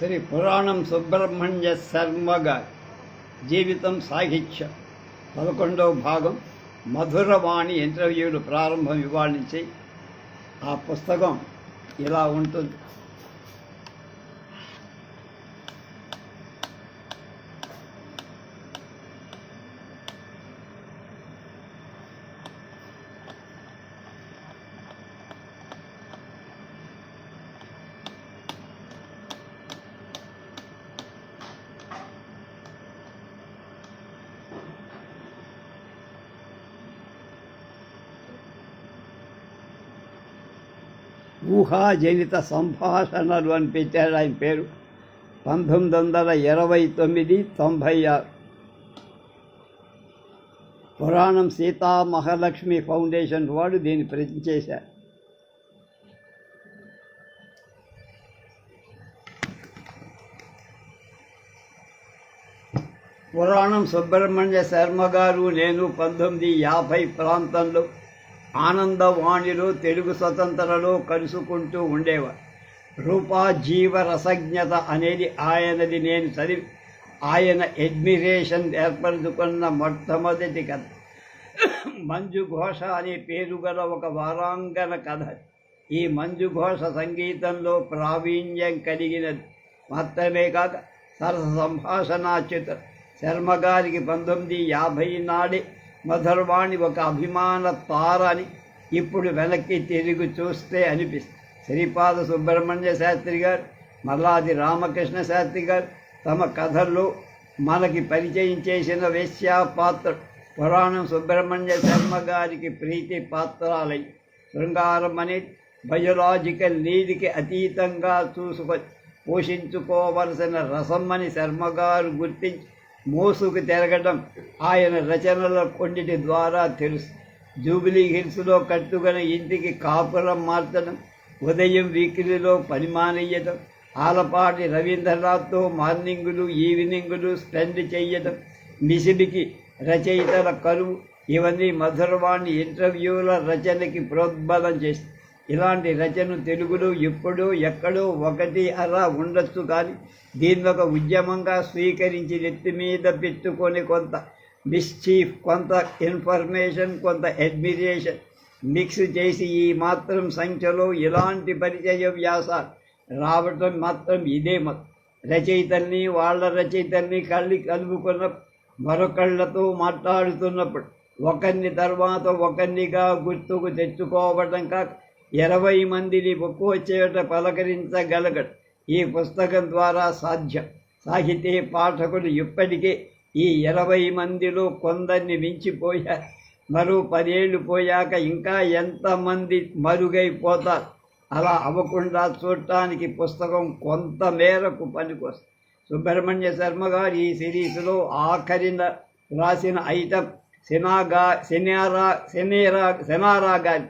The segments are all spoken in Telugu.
శ్రీ పురాణం సుబ్రహ్మణ్య శర్మ గారి జీవితం సాహిత్యం. పదకొండవ భాగం. మధురవాణి ఇంటర్వ్యూలు ప్రారంభం ఇవాళ నుంచి ఆ పుస్తకం ఇలా ఉంటుంది. ఊహాజనిత సంభాషణలు అని పెట్టాడు ఆయన పేరు. పంతొమ్మిది వందల ఇరవై తొమ్మిది తొంభై ఆరు. పురాణం సీతా మహాలక్ష్మి ఫౌండేషన్ వాడు దీన్ని ప్రతి చేశారు. పురాణం సుబ్రహ్మణ్య శర్మ గారు నేను పంతొమ్మిది యాభై ప్రాంతంలో ఆనందవాణిలో తెలుగు స్వతంత్రలో కలుసుకుంటూ ఉండేవారు. రూపా జీవ రసజ్ఞత అనేది ఆయనది నేను చదివి ఆయన అడ్మిరేషన్ ఏర్పరచుకున్న మొట్టమొదటి కథ. మంజు ఘోష అనే పేరు గల ఒక వారాంగన కథ. ఈ మంజు ఘోష సంగీతంలో ప్రావీణ్యం కలిగినది. మాత్రమే కాక సరస సంభాషణా చిత్ర శర్మ గారికి పంతొమ్మిది యాభై నాడే మధురవాణి ఒక అభిమాన తార అని ఇప్పుడు వెనక్కి తిరిగి చూస్తే అనిపిస్తుంది. శ్రీపాద సుబ్రహ్మణ్య శాస్త్రి గారు మల్లాది రామకృష్ణ శాస్త్రి గారు తమ కథల్లో మనకి పరిచయం చేసిన వేశ్యా పాత్ర పురాణం సుబ్రహ్మణ్య శర్మ గారికి ప్రీతి పాత్రాలై శృంగారం అనేది బయోలాజికల్ నీడికి అతీతంగా చూసుకొని పోషించుకోవలసిన రసమ్మని శర్మగారు గుర్తించి మోసుకు తిరగడం ఆయన రచనల కొన్నిటి ద్వారా తెలుసు. జూబిలీ హిల్స్లో కట్టుకుని ఇంటికి కాపురం మార్చడం ఉదయం వీకిలిలో పని మానేయడం ఆలపాటి రవీంద్రనాథ్తో మార్నింగులు ఈవినింగులు స్పెండ్ చేయడం మిసిడికి రచయితల కరువు ఇవన్నీ మధురవాణి ఇంటర్వ్యూల రచనకి ప్రోద్బలం చేసి ఇలాంటి రచన తెలుగులో ఎప్పుడో ఎక్కడో ఒకటి అలా ఉండొచ్చు కానీ దీన్ని ఒక ఉద్యమంగా స్వీకరించి నెత్తి మీద పెట్టుకొని కొంత మిస్చీఫ్ కొంత ఇన్ఫర్మేషన్ కొంత అడ్మిరేషన్ మిక్స్ చేసి ఈ మాత్రం సంఖ్యలో ఇలాంటి పరిచయ వ్యాసాలు రావటం మాత్రం ఇదే మతం రచయితల్ని వాళ్ళ రచయితల్ని కళ్ళి కలుపుకున్న మరొకళ్ళతో మాట్లాడుతున్నప్పుడు ఒకరిని తర్వాత ఒకరినిగా గుర్తుకు తెచ్చుకోవటం కాక ఇరవై మందిని ఒక్కో చేట పలకరించగలగడు ఈ పుస్తకం ద్వారా సాధ్యం. సాహితీ పాఠకులు ఇప్పటికే ఈ ఇరవై మందిలో కొందరిని మించిపోయారు. మరో పదేళ్ళు పోయాక ఇంకా ఎంతమంది మరుగైపోతారు? అలా అవ్వకుండా చూడటానికి పుస్తకం కొంత మేరకు పనికొస్తుంది. సుబ్రహ్మణ్య శర్మ గారు ఈ సిరీస్లో ఆఖరిన రాసిన ఐటమ్ సినాగా సినారా సినేరా సెనారా గారి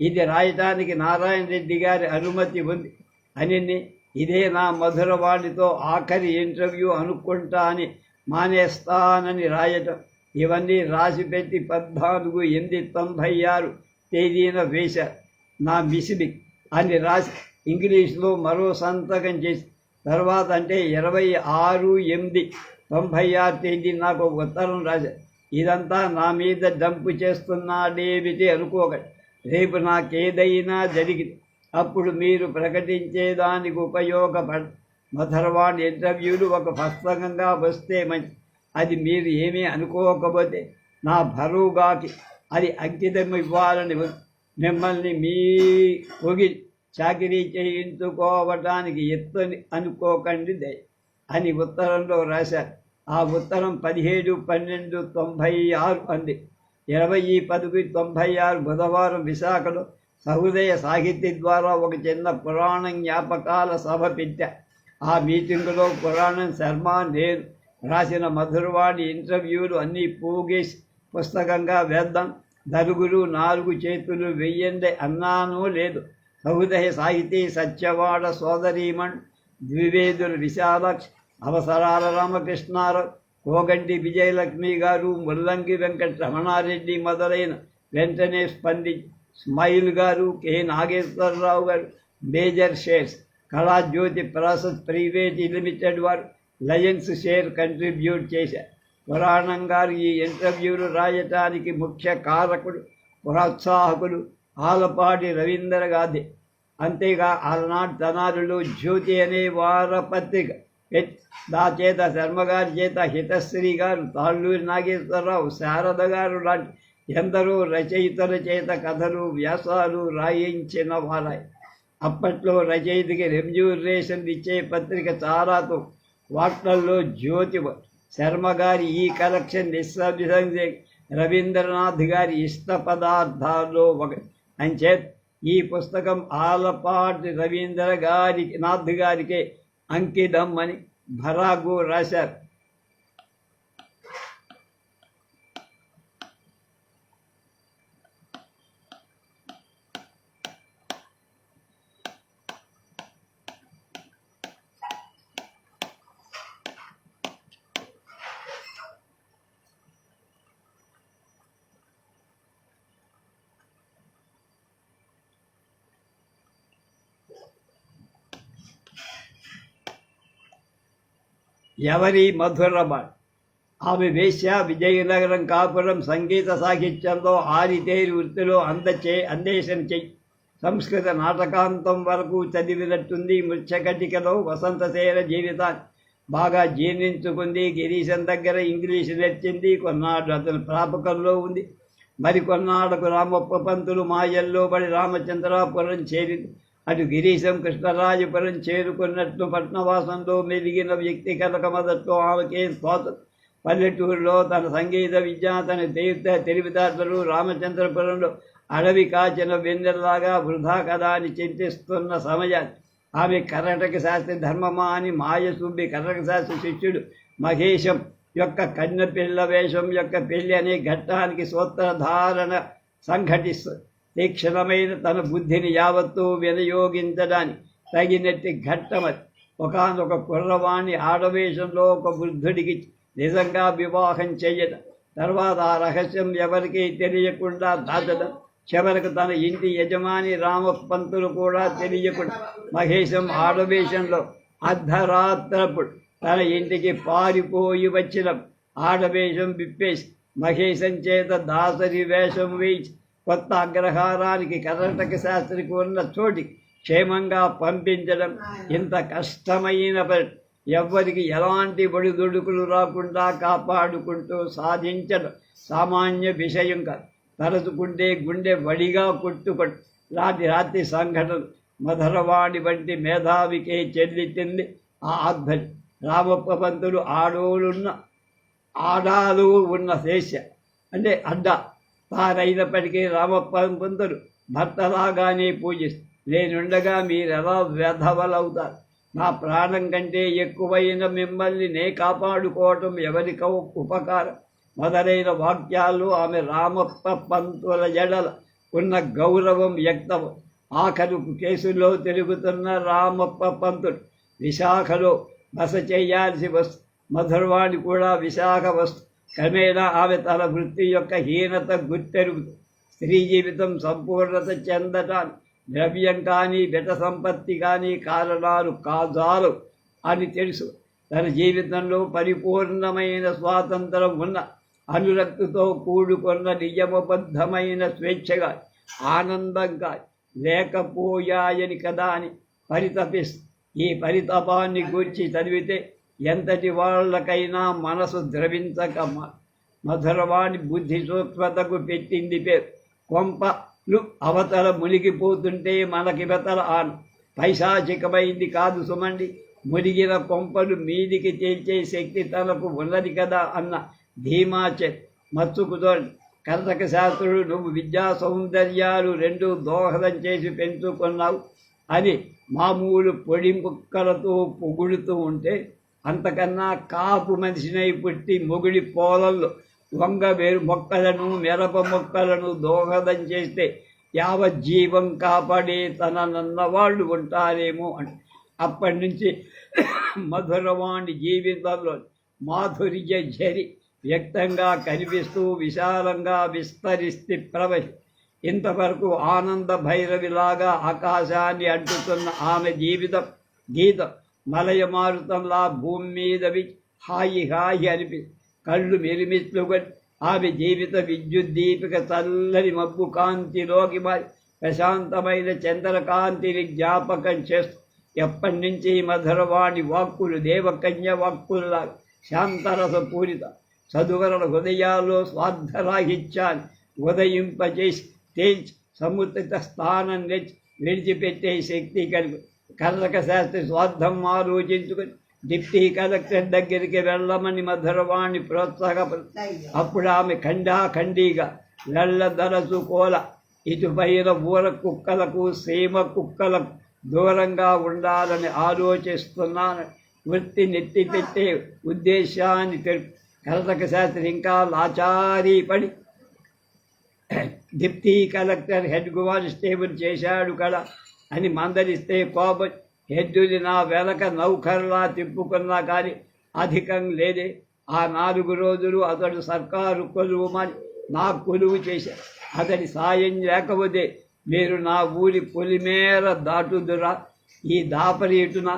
ఇది రాయటానికి నారాయణ రెడ్డి గారి అనుమతి ఉంది. అని ఇదే నా మధురవాణితో ఆఖరి ఇంటర్వ్యూ అనుకుంటా అని మానేస్తానని రాయటం. ఇవన్నీ రాసిపెట్టి పద్నాలుగు ఎనిమిది తొంభై ఆరు తేదీన వేశారు నా మిసిబి అని రాసి ఇంగ్లీష్లో మరో సంతకం చేసి తర్వాత అంటే ఇరవై ఆరు ఎనిమిది తొంభై ఆరు తేదీ నాకు ఒక ఉత్తరం రాశారు ఇదంతా నా మీద డంపు చేస్తున్నాడేమిటి అనుకోకండి రేపు నాకేదైనా జరిగింది అప్పుడు మీరు ప్రకటించేదానికి ఉపయోగపడ మధర్వాణి ఇంటర్వ్యూలు ఒక పుస్తకంగా వస్తే మంచి అది మీరు ఏమీ అనుకోకపోతే నా బరువుగాకి అది అంకితం ఇవ్వాలని మిమ్మల్ని మీ పొగి చాకిరీ చేయించుకోవటానికి ఎత్తుని అనుకోకండి దయ అని ఉత్తరంలో రాశారు. ఆ ఉత్తరం పదిహేడు పన్నెండు తొంభై ఆరు అంది ఇరవై పదవి తొంభై ఆరు బుధవారం విశాఖలో సహృదయ సాహిత్య ద్వారా ఒక చిన్న పురాణ జ్ఞాపకాల సభ పెట్టా. ఆ మీటింగులో పురాణం శర్మ నేను రాసిన మధురవాణి ఇంటర్వ్యూలు అన్నీ పూగేసి పుస్తకంగా వేద్దాం. నలుగురు నాలుగు చేతులు వెయ్యండి అన్నాను లేదు. సహృదయ సాహితీ సత్యవాడ సోదరీమణ్ ద్వివేదుల విశాలాక్షి అవసరాల రామకృష్ణారావు కోగంటి విజయలక్ష్మి గారు ముల్లంగి వెంకట రమణారెడ్డి మొదలైన వెంటనే స్పంది స్మైల్ గారు కె నాగేశ్వరరావు గారు major shares Kalajyothi process private limited వారు లయన్స్ షేర్ కంట్రిబ్యూట్ చేశారు పురాణం గారు ఈ ఇంటర్వ్యూలు రాయటానికి ముఖ్య కారకుడు ప్రోత్సాహకుడు ఆలపాటి రవీంద్ర గాంధీ. అంతేగా ఆనాడు తనారులు జ్యోతి అనే వారపత్రిక పెట్- చేత శర్మగారి చేత హితశ్రీ గారు తాళ్ళూరి నాగేశ్వరరావు శారద గారు లాంటి ఎందరో రచయితల చేత కథలు వ్యాసాలు రాయించిన వారాయి అప్పట్లో రచయితకి రెమ్యూరేషన్ ఇచ్చే పత్రిక చాలాతో వార్తల్లో జ్యోతి శర్మ గారి ఈ కలెక్షన్ నిస్సంశయంగా రవీంద్రనాథ్ గారి ఇష్ట పదార్థాల్లో ఒక అంచేత్ ఈ పుస్తకం ఆలపాటి రవీంద్ర గారి నాథ్ గారికే అంకితం అని భరాగు రాశారు ఎవరి మధురబాణ్ ఆమె వేశ్య విజయనగరం కాపురం సంగీత సాహిత్యంలో ఆరితేరి వృత్తిలో అందచే అన్వేషణ చెయ్యి సంస్కృత నాటకాంతం వరకు చదివినట్టుంది మృత్యకటికలో వసంతసేన జీవితాన్ని బాగా జీర్ణించుకుంది గిరీశం దగ్గర ఇంగ్లీష్ నేర్చింది కొన్నాడు అతని ప్రాపకంలో ఉంది. మరి కొన్నాళ్ళకు రామప్ప పంతులు మాయల్లో పడి రామచంద్రాపురం చేరింది. అటు గిరీశం కృష్ణరాజపురం చేరుకున్నట్లు పట్నవాసంలో మెలిగిన వ్యక్తి కనుక మొదట్లో ఆమెకే స్వాత పల్లెటూరులో తన సంగీత విద్య తన తీర్థ తెలివితేటలు రామచంద్రపురంలో అడవి కాచిన వెన్నెల్లాగా వృధా కదా అని చింతిస్తున్న సమయాన్ని ఆమె కర్ణాటక శాస్త్రి ధర్మమా అని మాయసుబ్బి కర్ణాటక శాస్త్రి శిష్యుడు మహేశం యొక్క కన్నెపిల్ల వేషం యొక్క పెళ్ళి అనే ఘట్టానికి సూత్రధారణ సంఘటిస్తుంది తీక్షణమైన తన బుద్ధిని యావత్తూ వినియోగించడానికి తగినట్టి ఘట్టమది. ఒకనొక కుర్రవాణ్ణి ఆడవేషంలో ఒక వృద్ధుడికి నిజంగా వివాహం చేయడం తర్వాత ఆ రహస్యం ఎవరికీ తెలియకుండా దాచడం చివరకు తన ఇంటి యజమాని రామపంతులు కూడా తెలియకుండా మహేశం ఆడవేషంలో అర్ధరాత్రపుడు తన ఇంటికి పారిపోయి వచ్చిన ఆడవేషం విప్పేసి మహేశం చేత దాసరి వేషం వేసి కొత్త అగ్రహారానికి కర్ణాటక శాస్త్రికి ఉన్న చోటికి క్షేమంగా పంపించడం ఇంత కష్టమైన పని. ఎవ్వరికి ఎలాంటి ఒడిదుడుకులు రాకుండా కాపాడుకుంటూ సాధించడం సామాన్య విషయం కాదు. తలచుకుంటే గుండె వడిగా కొట్టుకొట్టు రాత్రి రాత్రి సంఘటన మధురవాణి వంటి మేధావికే చెల్లింది ఆ ఆధ్వర్యం. రామప్ప పంతులు ఆడోలున్న ఆడాలు ఉన్న శేష అంటే అడ్డ. తానైనప్పటికీ రామప్ప పంతులు భర్తలాగానే పూజిస్తారు నేనుండగా మీరెలా వ్యధవలవుతారు? నా ప్రాణం కంటే ఎక్కువైన మిమ్మల్ని నే కాపాడుకోవటం ఎవరికో ఉపకారం. మొదలైన వాక్యాలు ఆమె రామప్ప పంతుల జడల ఉన్న గౌరవం వ్యక్తం ఆఖరుకు కేసులో తిరుగుతున్న రామప్ప పంతుడు విశాఖలో బస చేయాల్సి వస్తు. మధురవాణి కూడా విశాఖ వస్తు. క్రమేణా ఆమె తన వృత్తి యొక్క హీనత గుర్తెరుగుతుంది స్త్రీ జీవితం సంపూర్ణత చెందటాన్ని ద్రవ్యం కానీ బెట సంపత్తి కానీ కారణాలు కాజాలు అని తెలుసు. తన జీవితంలో పరిపూర్ణమైన స్వాతంత్రం ఉన్న అనురక్తితో కూడుకున్న నియమబద్ధమైన స్వేచ్ఛగా ఆనందంగా లేకపోయాయని కదా అని పరితపిస్తూ ఈ పరితపాన్ని గూర్చి చదివితే ఎంతటి వాళ్ళకైనా మనసు ద్రవించక మధురవాణి బుద్ధి సూక్ష్మతకు పెట్టింది పేరు కొంపలు అవతల మునిగిపోతుంటే మనకి వెతల పైశాచికమైంది కాదు సుమండి. మునిగిన కొంపలు మీదికి తేల్చే శక్తి తనకు ఉన్నది కదా అన్న ధీమాచే మత్సుకుతో కర్ణక శాస్త్రుడు నువ్వు విద్యా సౌందర్యాలు రెండు దోహదం చేసి పెంచుకున్నావు అని మామూలు పొడి ముక్కలతో పొగుడుతూ ఉంటే అంతకన్నా కాపు మనిషినై పుట్టి మొగుడి పోలల్లో వంగ వేరు మొక్కలను మిరప మొక్కలను దోహదం చేస్తే యావజ్జీవం కాపాడే తననన్న వాళ్ళు ఉంటారేమో అని. అప్పటి నుంచి మధురవాణి జీవితంలో మాధుర్య జరి వ్యక్తంగా కనిపిస్తూ విశాలంగా విస్తరిస్తే ప్రవహి. ఇంతవరకు ఆనంద భైరవిలాగా ఆకాశాన్ని అడ్డుతున్న ఆమె జీవితం గీతం మలయ మారుతంలా భూమి మీద హాయి హాయి అనిపి కళ్ళు మెరిమిత్లుకొని ఆమె జీవిత విద్యుత్ దీపిక చల్లని మబ్బు కాంతిలోకి మారి ప్రశాంతమైన చంద్రకాంతిని జ్ఞాపకం చేస్తూ ఎప్పటి నుంచి మధురవాణి వాక్కులు దేవకన్య వాక్కుల్లా శాంతరస పూరిత చదువరల హృదయాల్లో స్వార్థరాహిత్యాన్ని ఉదయింపజేసి తేల్చి సముద్రిత స్థానం తెచ్చి విడిచిపెట్టే శక్తి కలిగి కర్రక శాస్త్రి స్వార్థం ఆలోచించుకొని డిప్టీ కలెక్టర్ దగ్గరికి వెళ్ళమని మధురవాణి ప్రోత్సాహపడు అప్పుడు ఆమె ఖండాఖండీగా వెళ్ళదరసు కోల ఇటుపైన ఊర కుక్కలకు సీమ కుక్కలకు దూరంగా ఉండాలని ఆలోచిస్తున్నాను. వృత్తి నెత్తి పెట్టే ఉద్దేశాన్ని తెలుపు కలతక శాస్త్రి ఇంకా లాచారీ పడి డిప్టీ కలెక్టర్ హెడ్ కానిస్టేబుల్ చేశాడు కదా. అని మందలిస్తే కోపం హెడ్డుని నా వెనక నౌకర్లా తిప్పుకున్నా కానీ అధికం లేదే. ఆ నాలుగు రోజులు అతడు సర్కారు కొలువుమని నా కొలువు చేశాడు అతడి సాయం లేకపోతే మీరు నా ఊరి పొలిమేర దాటుదురా. ఈ దాపరీటున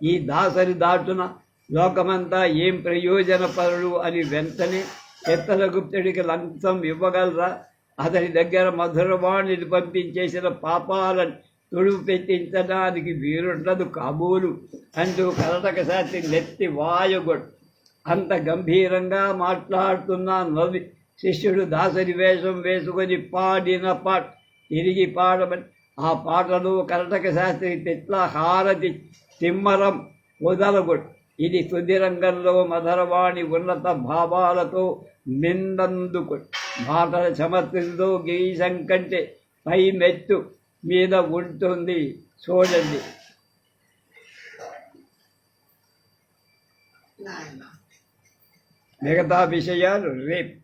ఈ దాసరి దాటున లోకమంతా ఏం ప్రయోజనపరుడు అని వెంటనే చిత్తలగుప్తుడికి లంచం ఇవ్వగలరా? అతని దగ్గర మధురవాణిని పంపించేసిన పాపాలని తుడుపు పెట్టించడానికి వీరుండదు కాబోలు. అంటూ కలటక శాస్త్రి నెత్తి వాయుగొడు అంత గంభీరంగా మాట్లాడుతున్న నవ్వి శిష్యుడు దాసరి వేషం వేసుకొని పాడిన పాట తిరిగి పాడమని ఆ పాటలో కరటక శాస్త్రి తిట్ల హారతి తిమ్మరం వదలగొడు ఇది తుది రంగంలో మధురవాణి ఉన్నత భావాలతో నిందందుకు మాటల చమత్తులతో గీసం కంటే పై మెత్తు మీద ఉంటుంది. చూడండి. మిగతా విషయాలు రేపు.